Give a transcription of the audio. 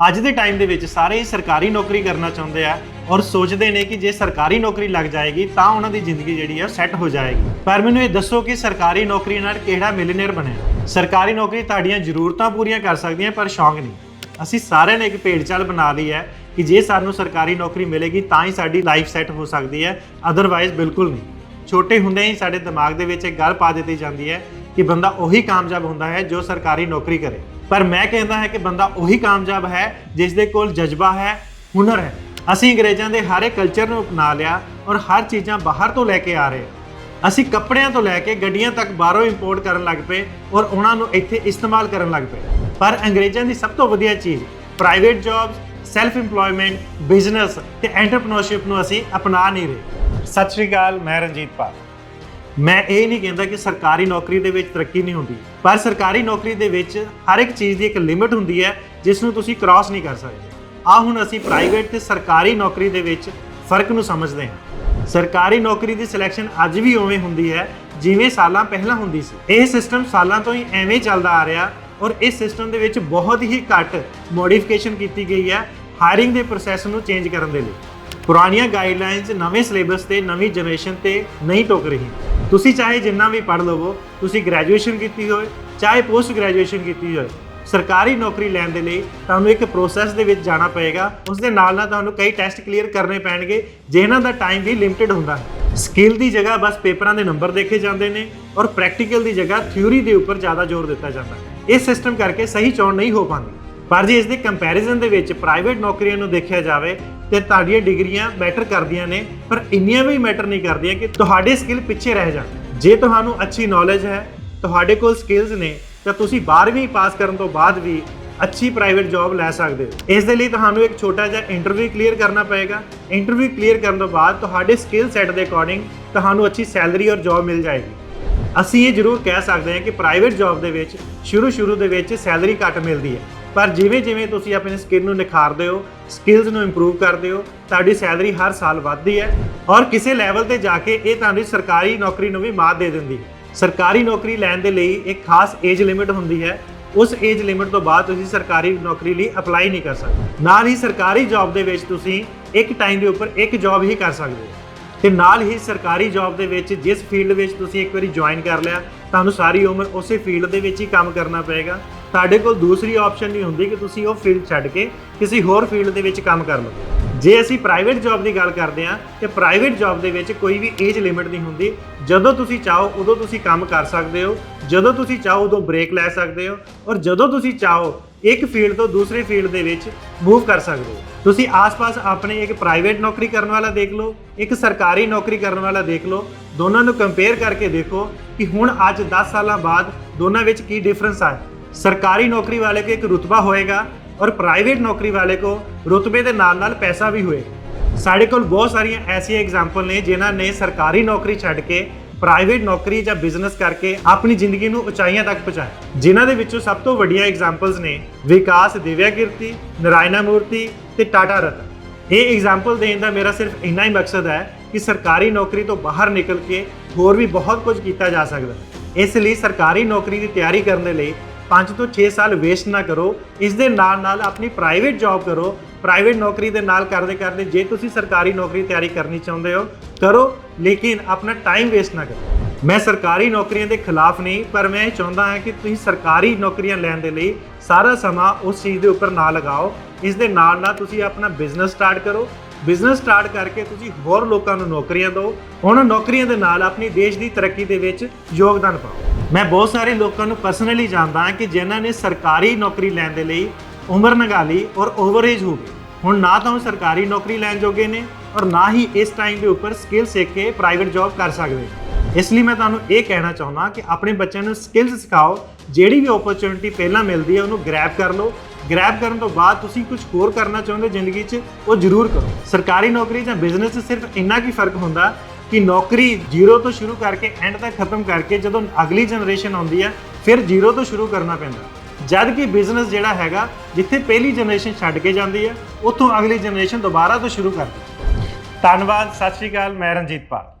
ਅੱਜ ਦੇ ਟਾਈਮ ਦੇ ਵਿੱਚ ਸਾਰੇ ਹੀ ਸਰਕਾਰੀ ਨੌਕਰੀ ਕਰਨਾ ਚਾਹੁੰਦੇ ਆ ਔਰ ਸੋਚਦੇ ਨੇ ਕਿ ਜੇ ਸਰਕਾਰੀ ਨੌਕਰੀ ਲੱਗ ਜਾਏਗੀ ਤਾਂ ਉਹਨਾਂ ਦੀ ਜ਼ਿੰਦਗੀ ਜਿਹੜੀ ਹੈ ਸੈੱਟ ਹੋ ਜਾਏਗੀ। ਪਰ ਮੈਨੂੰ ਇਹ ਦੱਸੋ ਕਿ ਸਰਕਾਰੀ ਨੌਕਰੀ ਨਾਲ ਕਿਹੜਾ ਮਿਲੀਨੀਅਰ ਬਣਿਆ? ਸਰਕਾਰੀ ਨੌਕਰੀ ਤੁਹਾਡੀਆਂ ਜ਼ਰੂਰਤਾਂ ਪੂਰੀਆਂ ਕਰ ਸਕਦੀ ਹੈ ਪਰ ਸ਼ੌਂਕ ਨਹੀਂ। ਅਸੀਂ ਸਾਰਿਆਂ ਨੇ ਇੱਕ ਭੇਡ ਚਾਲ ਬਣਾ ਲਈ ਹੈ ਕਿ ਜੇ ਸਾਨੂੰ ਸਰਕਾਰੀ ਨੌਕਰੀ ਮਿਲੇਗੀ ਤਾਂ ਹੀ ਸਾਡੀ ਲਾਈਫ ਸੈੱਟ ਹੋ ਸਕਦੀ ਹੈ ਅਦਰਵਾਈਜ਼ ਬਿਲਕੁਲ ਨਹੀਂ। ਛੋਟੇ ਹੁੰਦੇ ਹੀ ਸਾਡੇ ਦਿਮਾਗ ਦੇ ਵਿੱਚ ਇੱਕ ਗੱਲ ਪਾ ਦਿੱਤੀ ਜਾਂਦੀ ਹੈ ਕਿ ਬੰਦਾ ਉਹੀ ਕਾਮਯਾਬ ਹੁੰਦਾ ਹੈ ਜੋ ਸਰਕਾਰੀ ਨੌਕਰੀ ਕਰੇ। ਪਰ ਮੈਂ ਕਹਿੰਦਾ ਹੈ ਕਿ ਬੰਦਾ ਉਹੀ ਕਾਮਯਾਬ ਹੈ ਜਿਸ ਦੇ ਕੋਲ ਜਜ਼ਬਾ ਹੈ, ਹੁਨਰ ਹੈ। ਅਸੀਂ ਅੰਗਰੇਜ਼ਾਂ ਦੇ ਹਰ ਇੱਕ ਕਲਚਰ ਨੂੰ ਅਪਣਾ ਲਿਆ ਔਰ ਹਰ ਚੀਜ਼ਾਂ ਬਾਹਰ ਤੋਂ ਲੈ ਕੇ ਆ ਰਹੇ। ਅਸੀਂ ਕੱਪੜਿਆਂ ਤੋਂ ਲੈ ਕੇ ਗੱਡੀਆਂ ਤੱਕ ਬਾਹਰੋਂ ਇੰਪੋਰਟ ਕਰਨ ਲੱਗ ਪਏ ਔਰ ਉਹਨਾਂ ਨੂੰ ਇੱਥੇ ਇਸਤੇਮਾਲ ਕਰਨ ਲੱਗ ਪਏ। ਪਰ ਅੰਗਰੇਜ਼ਾਂ ਦੀ ਸਭ ਤੋਂ ਵਧੀਆ ਚੀਜ਼ private jobs self employment business ਤੇ ਐਂਟਰਪ੍ਰੈਨਿਓਰਸ਼ਿਪ ਨੂੰ ਅਸੀਂ ਅਪਣਾ ਨਹੀਂ ਰਹੇ। ਸਤਿ ਸ਼੍ਰੀ ਅਕਾਲ, ਮੈਂ ਰਣਜੀਤ ਪਾਲ। ਮੈਂ ਇਹ ਨਹੀਂ ਕਹਿੰਦਾ ਕਿ ਸਰਕਾਰੀ ਨੌਕਰੀ ਦੇ ਵਿੱਚ ਤਰੱਕੀ ਨਹੀਂ ਹੁੰਦੀ, ਪਰ ਸਰਕਾਰੀ ਨੌਕਰੀ ਦੇ ਵਿੱਚ ਹਰ ਇੱਕ ਚੀਜ਼ ਦੀ ਇੱਕ ਲਿਮਿਟ ਹੁੰਦੀ ਹੈ, ਜਿਸ ਨੂੰ ਤੁਸੀਂ ਕ੍ਰਾਸ ਨਹੀਂ ਕਰ ਸਕਦੇ। ਆ ਹੁਣ ਅਸੀਂ ਪ੍ਰਾਈਵੇਟ ਤੇ ਸਰਕਾਰੀ ਨੌਕਰੀ ਦੇ ਵਿੱਚ ਫ਼ਰਕ ਨੂੰ ਸਮਝਦੇ ਹਾਂ। ਸਰਕਾਰੀ ਨੌਕਰੀ ਦੀ ਸਿਲੈਕਸ਼ਨ ਅੱਜ ਵੀ ਉਵੇਂ ਹੁੰਦੀ ਹੈ, ਜਿਵੇਂ ਸਾਲਾਂ ਪਹਿਲਾਂ ਹੁੰਦੀ ਸੀ। ਇਹ ਸਿਸਟਮ ਸਾਲਾਂ ਤੋਂ ਹੀ ਐਵੇਂ ਚੱਲਦਾ ਆ ਰਿਹਾ ਔਰ ਇਸ ਸਿਸਟਮ ਦੇ ਵਿੱਚ ਬਹੁਤ ਹੀ ਘੱਟ ਮੋਡੀਫਿਕੇਸ਼ਨ ਕੀਤੀ ਗਈ ਹੈ ਹਾਇਰਿੰਗ ਦੇ ਪ੍ਰੋਸੈਸ ਨੂੰ ਚੇਂਜ ਕਰਨ ਦੇ ਲਈ। ਪੁਰਾਣੀਆਂ ਗਾਈਡਲਾਈਨਸ ਨਵੇਂ ਸਿਲੇਬਸ ਤੇ ਨਵੀਂ ਜਨਰੇਸ਼ਨ ਤੇ ਨਹੀਂ ਟੋਕ ਰਹੀ ਤੁਸੀਂ ਚਾਹੇ ਜਿੰਨਾ ਵੀ ਪੜ੍ਹ ਲਵੋ, ਤੁਸੀਂ ਗ੍ਰੈਜੂਏਸ਼ਨ ਕੀਤੀ ਹੋਵੇ ਚਾਹੇ ਪੋਸਟ ਗ੍ਰੈਜੂਏਸ਼ਨ ਕੀਤੀ ਹੋਵੇ ਸਰਕਾਰੀ ਨੌਕਰੀ ਲੈਣ ਦੇ ਲਈ ਤੁਹਾਨੂੰ ਇੱਕ ਪ੍ਰੋਸੈਸ ਦੇ ਵਿੱਚ ਜਾਣਾ ਪਏਗਾ। ਉਸ ਦੇ ਨਾਲ ਨਾਲ ਤੁਹਾਨੂੰ ਕਈ ਟੈਸਟ ਕਲੀਅਰ ਕਰਨੇ ਪੈਣਗੇ ਜਿਨ੍ਹਾਂ ਦਾ ਟਾਈਮ ਵੀ ਲਿਮਿਟਿਡ ਹੁੰਦਾ ਹੈ। ਸਕਿੱਲ ਦੀ ਜਗ੍ਹਾ ਬਸ ਪੇਪਰਾਂ ਦੇ ਨੰਬਰ ਦੇਖੇ ਜਾਂਦੇ ਨੇ ਔਰ ਪ੍ਰੈਕਟੀਕਲ ਦੀ ਜਗ੍ਹਾ ਥਿਊਰੀ ਦੇ ਉੱਪਰ ਜ਼ਿਆਦਾ ਜ਼ੋਰ ਦਿੱਤਾ ਜਾਂਦਾ ਹੈ। ਇਸ ਸਿਸਟਮ ਕਰਕੇ ਸਹੀ ਚੋਣ ਨਹੀਂ ਹੋ ਪਾਉਂਦੀ। ਪਰ ਜੇ ਇਸ ਦੇ ਕੰਪੈਰੀਜ਼ਨ ਦੇ ਵਿੱਚ ਪ੍ਰਾਈਵੇਟ ਨੌਕਰੀਆਂ ਨੂੰ ਦੇਖਿਆ ਜਾਵੇ ਤੇ ਤੁਹਾਡੀਆਂ ਡਿਗਰੀਆਂ ਮੈਟਰ ਕਰਦੀਆਂ ਨੇ, ਪਰ ਇੰਨੀਆਂ ਵੀ ਮੈਟਰ ਨਹੀਂ ਕਰਦੀਆਂ ਕਿ ਤੁਹਾਡੇ ਸਕਿੱਲ ਪਿੱਛੇ ਰਹਿ ਜਾਣ। ਜੇ ਤੁਹਾਨੂੰ ਅੱਛੀ ਨੌਲੇਜ ਹੈ, ਤੁਹਾਡੇ ਕੋਲ ਸਕਿੱਲਸ ਨੇ, ਤਾਂ ਤੁਸੀਂ 12ਵੀਂ ਪਾਸ ਕਰਨ ਤੋਂ ਬਾਅਦ ਵੀ ਅੱਛੀ ਪ੍ਰਾਈਵੇਟ ਜੌਬ ਲੈ ਸਕਦੇ ਹੋ। ਇਸ ਦੇ ਲਈ ਤੁਹਾਨੂੰ ਇੱਕ ਛੋਟਾ ਜਿਹਾ ਇੰਟਰਵਿਊ ਕਲੀਅਰ ਕਰਨਾ ਪਏਗਾ। ਇੰਟਰਵਿਊ ਕਲੀਅਰ ਕਰਨ ਤੋਂ ਬਾਅਦ ਤੁਹਾਡੇ ਸਕਿੱਲ ਸੈੱਟ ਦੇ ਅਕੋਰਡਿੰਗ ਤੁਹਾਨੂੰ ਅੱਛੀ ਸੈਲਰੀ ਔਰ ਜੌਬ ਮਿਲ ਜਾਏਗੀ। ਅਸੀਂ ਇਹ ਜ਼ਰੂਰ ਕਹਿ ਸਕਦੇ ਹਾਂ ਕਿ ਪ੍ਰਾਈਵੇਟ ਜੌਬ ਦੇ ਵਿੱਚ ਸ਼ੁਰੂ ਸ਼ੁਰੂ ਦੇ ਵਿੱਚ ਸੈਲਰੀ ਘੱਟ ਮਿਲਦੀ ਹੈ। ਪਰ ਜਿਵੇਂ ਜਿਵੇਂ ਤੁਸੀਂ ਆਪਣੇ ਸਕਿੱਲ ਨੂੰ ਨਿਖਾਰਦੇ ਹੋ ਸਕਿੱਲਸ ਨੂੰ ਇੰਪਰੂਵ ਕਰਦੇ ਹੋ, ਤੁਹਾਡੀ ਸੈਲਰੀ ਹਰ ਸਾਲ ਵੱਧਦੀ ਹੈ ਔਰ ਕਿਸੇ ਲੈਵਲ ਤੇ ਜਾ ਕੇ ਇਹ ਤੁਹਾਡੀ ਸਰਕਾਰੀ ਨੌਕਰੀ ਨੂੰ ਵੀ ਮਾਤ ਦੇ ਦਿੰਦੀ ਹੈ। ਸਰਕਾਰੀ ਨੌਕਰੀ ਲੈਣ ਦੇ ਲਈ ਇੱਕ ਖਾਸ ਏਜ ਲਿਮਿਟ ਹੁੰਦੀ ਹੈ। ਉਸ ਏਜ ਲਿਮਿਟ ਤੋਂ ਬਾਅਦ ਤੁਸੀਂ ਸਰਕਾਰੀ ਨੌਕਰੀ ਲਈ ਅਪਲਾਈ ਨਹੀਂ ਕਰ ਸਕਦੇ। ਨਾਲ ਹੀ ਸਰਕਾਰੀ ਜੌਬ ਦੇ ਵਿੱਚ ਤੁਸੀਂ ਇੱਕ ਟਾਈਮ ਦੇ ਉੱਪਰ ਇੱਕ ਜੌਬ ਹੀ ਕਰ ਸਕਦੇ ਹੋ। ਤੇ ਨਾਲ ਹੀ ਸਰਕਾਰੀ ਜੌਬ ਦੇ ਵਿੱਚ ਜਿਸ ਫੀਲਡ ਵਿੱਚ ਤੁਸੀਂ ਇੱਕ ਵਾਰੀ ਜੁਆਇਨ ਕਰ ਲਿਆ, ਤੁਹਾਨੂੰ ਸਾਰੀ ਉਮਰ ਉਸੇ ਫੀਲਡ ਦੇ ਵਿੱਚ ਹੀ ਕੰਮ ਕਰਨਾ ਪਏਗਾ। ਤੁਹਾਡੇ ਕੋਲ ਦੂਸਰੀ ਆਪਸ਼ਨ ਨਹੀਂ ਹੁੰਦੀ ਕਿ ਤੁਸੀਂ ਉਹ ਫੀਲਡ ਛੱਡ ਕੇ ਕਿਸੇ ਹੋਰ ਫੀਲਡ ਦੇ ਵਿੱਚ ਕੰਮ ਕਰ ਲਓ ਜੇ ਅਸੀਂ ਪ੍ਰਾਈਵੇਟ ਜੌਬ ਦੀ ਗੱਲ ਕਰਦੇ ਹਾਂ, ਤੇ ਪ੍ਰਾਈਵੇਟ ਜੌਬ ਦੇ ਵਿੱਚ ਕੋਈ ਵੀ ਏਜ ਲਿਮਿਟ ਨਹੀਂ ਹੁੰਦੀ। ਜਦੋਂ ਤੁਸੀਂ ਚਾਹੋ, ਉਦੋਂ ਤੁਸੀਂ ਕੰਮ ਕਰ ਸਕਦੇ ਹੋ। ਜਦੋਂ ਤੁਸੀਂ ਚਾਹੋ, ਉਦੋਂ ਬ੍ਰੇਕ ਲੈ ਸਕਦੇ ਹੋ। ਔਰ ਜਦੋਂ ਤੁਸੀਂ ਚਾਹੋ, ਇੱਕ ਫੀਲਡ ਤੋਂ ਦੂਸਰੇ ਫੀਲਡ ਦੇ ਵਿੱਚ ਮੂਵ ਕਰ ਸਕਦੇ ਹੋ। ਤੁਸੀਂ ਆਸ-ਪਾਸ ਆਪਣੇ ਇੱਕ ਪ੍ਰਾਈਵੇਟ ਨੌਕਰੀ ਕਰਨ ਵਾਲਾ ਦੇਖ ਲਓ, ਇੱਕ ਸਰਕਾਰੀ ਨੌਕਰੀ ਕਰਨ ਵਾਲਾ ਦੇਖ ਲਓ। ਦੋਨਾਂ ਨੂੰ ਕੰਪੇਅਰ ਕਰਕੇ ਦੇਖੋ ਕਿ ਹੁਣ ਅੱਜ 10 ਸਾਲਾਂ ਬਾਅਦ ਦੋਨਾਂ ਵਿੱਚ ਕੀ ਡਿਫਰੈਂਸ ਆ। ਸਰਕਾਰੀ ਨੌਕਰੀ ਵਾਲੇ ਕੋ ਇੱਕ ਰੁਤਬਾ ਹੋਏਗਾ ਔਰ ਪ੍ਰਾਈਵੇਟ ਨੌਕਰੀ ਵਾਲੇ ਕੋ ਰੁਤਬੇ ਦੇ ਨਾਲ ਨਾਲ ਪੈਸਾ ਵੀ ਹੋਏਗਾ ਸਾਡੇ ਕੋਲ ਬਹੁਤ ਸਾਰੀਆਂ ਐਸੀਆਂ ਐਗਜ਼ਾਮਪਲ ਨੇ ਜਿਨ੍ਹਾਂ ਨੇ ਸਰਕਾਰੀ ਨੌਕਰੀ ਛੱਡ ਕੇ ਪ੍ਰਾਈਵੇਟ ਨੌਕਰੀ ਜਾਂ ਬਿਜ਼ਨਸ ਕਰਕੇ ਆਪਣੀ ਜ਼ਿੰਦਗੀ ਨੂੰ ਉਚਾਈਆਂ ਤੱਕ ਪਹੁੰਚਾਇਆ। ਜਿਨ੍ਹਾਂ ਦੇ ਵਿੱਚੋਂ ਸਭ ਤੋਂ ਵੱਡੀਆਂ ਐਗਜ਼ਾਮਪਲਸ ਨੇ ਵਿਕਾਸ ਦਿਵਿਆ ਕੀਰਤੀ ਨਰਾਇਣਾ ਮੂਰਤੀ ਤੇ ਟਾਟਾ ਰਤਨ। ਇਹ ਐਗਜ਼ਾਮਪਲ ਦੇਣ ਦਾ ਮੇਰਾ ਸਿਰਫ ਇੰਨਾ ਹੀ ਮਕਸਦ ਹੈ ਕਿ ਸਰਕਾਰੀ ਨੌਕਰੀ ਤੋਂ ਬਾਹਰ ਨਿਕਲ ਕੇ ਹੋਰ ਵੀ ਬਹੁਤ ਕੁਝ ਕੀਤਾ ਜਾ ਸਕਦਾ ਹੈ। ਇਸ ਲਈ ਸਰਕਾਰੀ ਨੌਕਰੀ ਦੀ ਤਿਆਰੀ ਕਰਨ ਦੇ ਲਈ 5 ਤੋਂ 6 ਸਾਲ ਵੇਸਟ ਨਾ ਕਰੋ, ਇਸ ਦੇ ਨਾਲ ਨਾਲ ਆਪਣੀ ਪ੍ਰਾਈਵੇਟ ਜੌਬ ਕਰੋ ਪ੍ਰਾਈਵੇਟ ਨੌਕਰੀ ਦੇ ਨਾਲ ਕਰਦੇ ਕਰਦੇ ਜੇ ਤੁਸੀਂ ਸਰਕਾਰੀ ਨੌਕਰੀ ਤਿਆਰੀ ਕਰਨੀ ਚਾਹੁੰਦੇ ਹੋ, ਕਰੋ, ਲੇਕਿਨ ਆਪਣਾ ਟਾਈਮ ਵੇਸਟ ਨਾ ਕਰੋ। ਮੈਂ ਸਰਕਾਰੀ ਨੌਕਰੀਆਂ ਦੇ ਖਿਲਾਫ ਨਹੀਂ, ਪਰ ਮੈਂ ਇਹ ਚਾਹੁੰਦਾ ਹਾਂ ਕਿ ਤੁਸੀਂ ਸਰਕਾਰੀ ਨੌਕਰੀਆਂ ਲੈਣ ਦੇ ਲਈ ਸਾਰਾ ਸਮਾਂ ਉਸ ਚੀਜ਼ ਦੇ ਉੱਪਰ ਨਾ ਲਗਾਓ। ਇਸ ਦੇ ਨਾਲ ਨਾਲ ਤੁਸੀਂ ਆਪਣਾ ਬਿਜ਼ਨਸ ਸਟਾਰਟ ਕਰੋ। ਬਿਜ਼ਨਸ ਸਟਾਰਟ ਕਰਕੇ ਤੁਸੀਂ ਹੋਰ ਲੋਕਾਂ ਨੂੰ ਨੌਕਰੀਆਂ ਦਿਓ। ਉਹਨਾਂ ਨੌਕਰੀਆਂ ਦੇ ਨਾਲ ਆਪਣੀ ਦੇਸ਼ ਦੀ ਤਰੱਕੀ ਦੇ ਵਿੱਚ ਯੋਗਦਾਨ ਪਾਓ। ਮੈਂ ਬਹੁਤ ਸਾਰੇ ਲੋਕਾਂ ਨੂੰ ਪਰਸਨਲੀ ਜਾਣਦਾ ਹਾਂ ਕਿ ਜਿਨ੍ਹਾਂ ਨੇ ਸਰਕਾਰੀ ਨੌਕਰੀ ਲੈਣ ਦੇ ਲਈ ਉਮਰ ਲੰਘਾ ਲਈ ਔਰ ਓਵਰਏਜ ਹੋ ਗਈ ਹੁਣ ਨਾ ਤਾਂ ਉਹ ਸਰਕਾਰੀ ਨੌਕਰੀ ਲੈਣ ਜੋਗੇ ਨੇ ਔਰ ਨਾ ਹੀ ਇਸ ਟਾਈਮ ਦੇ ਉੱਪਰ ਸਕਿੱਲ ਸਿੱਖ ਕੇ ਪ੍ਰਾਈਵੇਟ ਜੌਬ ਕਰ ਸਕਦੇ ਇਸ ਲਈ ਮੈਂ ਤੁਹਾਨੂੰ ਇਹ ਕਹਿਣਾ ਚਾਹੁੰਦਾ ਕਿ ਆਪਣੇ ਬੱਚਿਆਂ ਨੂੰ ਸਕਿੱਲਸ ਸਿਖਾਓ, ਜਿਹੜੀ ਵੀ ਓਪਰਚੁਨਿਟੀ ਪਹਿਲਾਂ ਮਿਲਦੀ ਹੈ ਉਹਨੂੰ ਗ੍ਰੈਬ ਕਰ ਲਓ। ਗ੍ਰੈਬ ਕਰਨ ਤੋਂ ਬਾਅਦ ਤੁਸੀਂ ਕੁਝ ਹੋਰ ਕਰਨਾ ਚਾਹੁੰਦੇ ਜ਼ਿੰਦਗੀ 'ਚ, ਉਹ ਜ਼ਰੂਰ ਕਰੋ। ਸਰਕਾਰੀ ਨੌਕਰੀ ਜਾਂ ਬਿਜ਼ਨਸ 'ਚ ਸਿਰਫ ਇੰਨਾ ਕੀ ਫ਼ਰਕ ਹੁੰਦਾ ਕਿ ਨੌਕਰੀ ਜ਼ੀਰੋ ਤੋਂ ਸ਼ੁਰੂ ਕਰਕੇ ਐਂਡ ਤੱਕ ਖਤਮ ਕਰਕੇ ਜਦੋਂ ਅਗਲੀ ਜਨਰੇਸ਼ਨ ਆਉਂਦੀ ਹੈ ਫਿਰ ਜ਼ੀਰੋ ਤੋਂ ਸ਼ੁਰੂ ਕਰਨਾ ਪੈਂਦਾ। ਜਦ ਕਿ ਬਿਜ਼ਨਸ ਜਿਹੜਾ ਹੈਗਾ, ਜਿੱਥੇ ਪਹਿਲੀ ਜਨਰੇਸ਼ਨ ਛੱਡ ਕੇ ਜਾਂਦੀ ਹੈ ਉੱਥੋਂ ਅਗਲੀ ਜਨਰੇਸ਼ਨ ਦੁਬਾਰਾ ਤੋਂ ਸ਼ੁਰੂ ਕਰਦੀ ਧੰਨਵਾਦ, ਸਤਿ ਸ਼੍ਰੀ ਅਕਾਲ, ਮੈਂ ਰਣਜੀਤ ਪਾਲ।